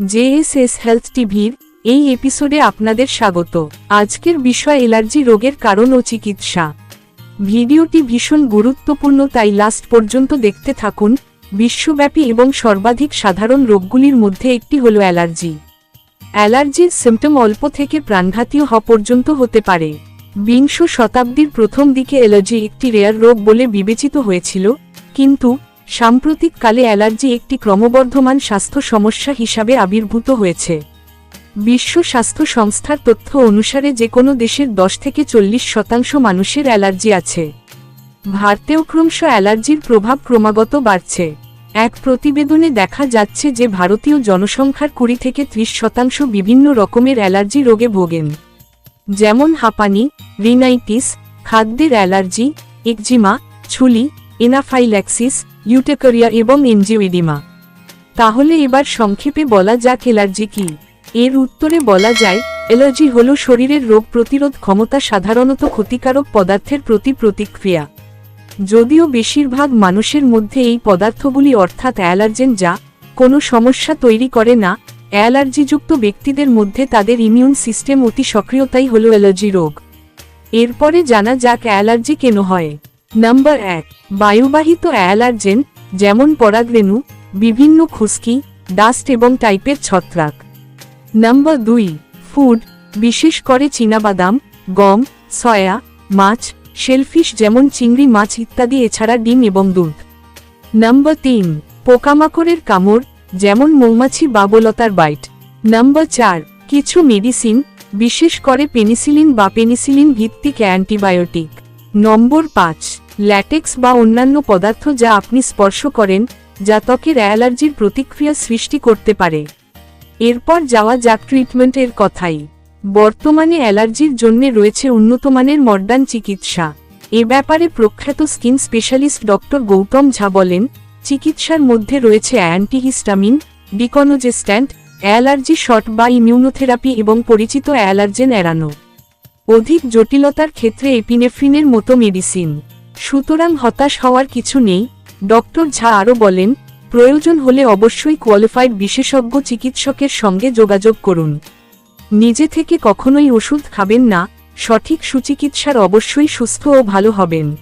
JSS health টিভির এই এপিসোডে আপনাদের স্বাগত। আজকের বিষয় অ্যালার্জি রোগের কারণ ও চিকিৎসা। ভিডিওটি ভীষণ গুরুত্বপূর্ণ, তাই লাস্ট পর্যন্ত দেখতে থাকুন। বিশ্বব্যাপী এবং সর্বাধিক সাধারণ রোগগুলির মধ্যে একটি হল অ্যালার্জি। অ্যালার্জির সিমটম অল্প থেকে প্রাণঘাতীয় হওয়া পর্যন্ত হতে পারে। বিংশ শতাব্দীর প্রথম দিকে অ্যালার্জি একটি রেয়ার রোগ বলে বিবেচিত হয়েছিল, কিন্তু সাম্প্রতিক কালে অ্যালার্জি একটি ক্রমবর্ধমান স্বাস্থ্য সমস্যা হিসাবে আবির্ভূত হয়েছে। বিশ্ব স্বাস্থ্য সংস্থার তথ্য অনুসারে যে কোনো দেশের দশ থেকে চল্লিশ শতাংশ মানুষের অ্যালার্জি আছে। ভারতেও ক্রমশ অ্যালার্জির প্রভাব ক্রমাগত বাড়ছে। এক প্রতিবেদনে দেখা যাচ্ছে যে ভারতীয় জনসংখ্যার কুড়ি থেকে ত্রিশ শতাংশ বিভিন্ন রকমের অ্যালার্জি রোগে ভোগেন। যেমন হাঁপানি, রিনাইটিস, খাদ্যের অ্যালার্জি, একজিমা, ছুলি, এনাফাইল্যাক্সিস ইউটেকরিয়া এবং এনজিওইডিমা তাহলে এবার সংক্ষেপে বলা যাক অ্যালার্জি কি। এর উত্তরে বলা যায় অ্যালার্জি হল শরীরের রোগ প্রতিরোধ ক্ষমতা সাধারণত ক্ষতিকারক পদার্থের প্রতি প্রতিক্রিয়া। যদিও বেশিরভাগ মানুষের মধ্যে এই পদার্থগুলি অর্থাৎ অ্যালার্জেন যা কোনো সমস্যা তৈরি করে না, অ্যালার্জিযুক্ত ব্যক্তিদের মধ্যে তাদের ইমিউন সিস্টেম অতি সক্রিয়তাই হল অ্যালার্জি রোগ। এরপরে জানা যাক অ্যালার্জি কেন হয়। নাম্বার এক, বায়ুবাহিত অ্যালার্জেন, যেমন পরাগরেণু, বিভিন্ন খুশকি, ডাস্ট এবং টাইপের ছত্রাক। নাম্বার দুই, ফুড, বিশেষ করে চীনাবাদাম, গম, সয়া, মাছ, শেলফিশ যেমন চিংড়ি, মাছ ইত্যাদি, এছাড়া ডিম এবং দুধ। নাম্বার তিন, পোকামাকড়ের কামড়, যেমন মৌমাছি বাবলতার বাইট। নাম্বার চার, কিছু মেডিসিন, বিশেষ করে পেনিসিলিন বা পেনিসিলিন ভিত্তিক অ্যান্টিবায়োটিক। নম্বর পাঁচ, ল্যাটেক্স বা অন্যান্য পদার্থ যা আপনি স্পর্শ করেন, যা ত্বকের অ্যালার্জির প্রতিক্রিয়া সৃষ্টি করতে পারে। এরপর যাওয়া যাক ট্রিটমেন্টের কথাই। বর্তমানে অ্যালার্জির জন্য রয়েছে উন্নতমানের মডার্ন চিকিৎসা। এ ব্যাপারে প্রখ্যাত skin specialist doctor Gautam Jha বলেন, চিকিৎসার মধ্যে রয়েছে অ্যান্টিহিস্টামিন, ডিকনোজেস্ট্যান্ট, অ্যালার্জি শট বা ইমিউনোথেরাপি এবং পরিচিত অ্যালার্জেন এড়ানো। অধিক জটিলতার ক্ষেত্রে এপিনেফ্রিনের মতো মেডিসিন সুতরাং হতাশ হওয়ার কিছু নেই, ডক্টর ঝা আরও বলেন, প্রয়োজন হলে অবশ্যই কোয়ালিফাইড বিশেষজ্ঞ চিকিৎসকের সঙ্গে যোগাযোগ করুন। নিজে থেকে কখনোই ওষুধ খাবেন না, সঠিক সুচিকিৎসার অবশ্যই সুস্থ ও ভালো হবেন।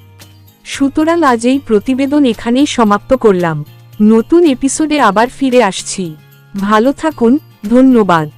সুতরাং আজ এই প্রতিবেদন এখানেই সমাপ্ত করলাম। নতুন এপিসোডে আবার ফিরে আসছি। ভালো থাকুন, ধন্যবাদ।